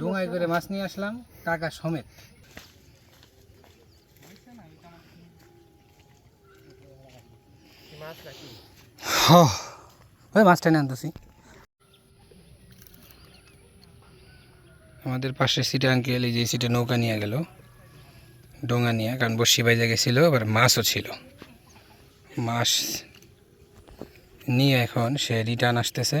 ডোঙায় করে মাছ নিয়ে আসলাম টাকা সমেত। ওই মাছটা নিয়ে আনতেছি। আমাদের পাশের সিটে আঙ্কেল, এই যে সিটে নৌকা নিয়ে গেল, ডোঙা নিয়ে, কারণ বসি বাইজে গেছিল আবার মাছও ছিল। মাছ নিয়ে এখন সে রিটার্ন আসতেছে।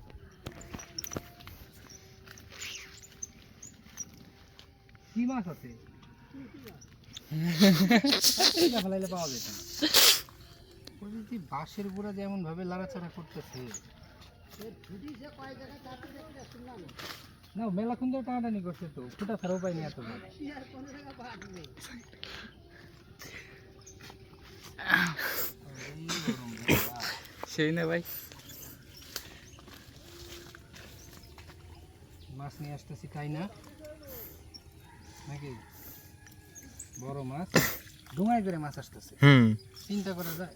কি মাছ আছে? ফেলাইলে পাওয়া যেত না। ওই বাঁশের গুঁড়া যেমন ভাবে লাড়াচাড়া করতেছে। না মেলাক্ষণ ধরে টানাটানি করছে তো ফুটা ছাড়াও পাইনি এত সেই না ভাই। মাছ নিয়ে আসতেছি তাই না? নাকি? বড় মাছ? ডুঙাই করে মাছ আসতেছে। হুম। চিন্তা করা যায়।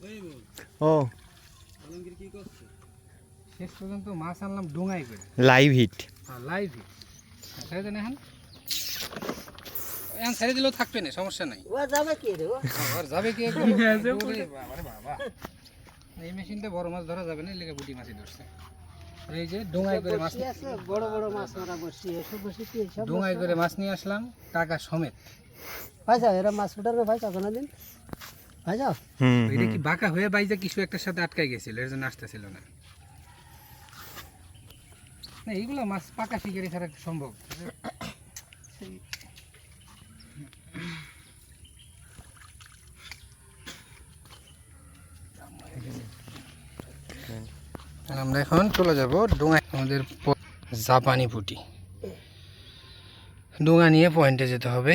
ও। শেষ পর্যন্ত মাছ আনলাম ডুঙাই করে। Live hit. লাইভ ছেড়ে দেন এখন। এখন ছেড়ে দিলেও থাকবে না সমস্যা নাই। আর যাবে কি একদম? ওরে বাবা রে বাবা। এই মেশিনটা বড় মাছ ধরা যাবে না লেগে বুটি মাছই ধরছে। এই যে ডোঙাই করে মাছ বড় বড় মাছ মারা এসব বসে কি এসব ডোঙাই করে মাছ নিয়ে আসলাম টাকা সমেত। ভাইসা এরা মাছ ফুটার না ভাইসা কোনোদিন? ভাইসা হুম এটা কি বাঁকা হয়ে বাইজা কিছু একটার সাথে আটকাই গেছিল এর জন্য আসতেছিল না। না এইগুলো মাছ পাকা শিকারি ছাড়া সম্ভব। আমরা এখন চলে যাব ডোঙা আমাদের জাপানি পুটি। ডোঙা নিয়ে পয়েন্টে যেতে হবে।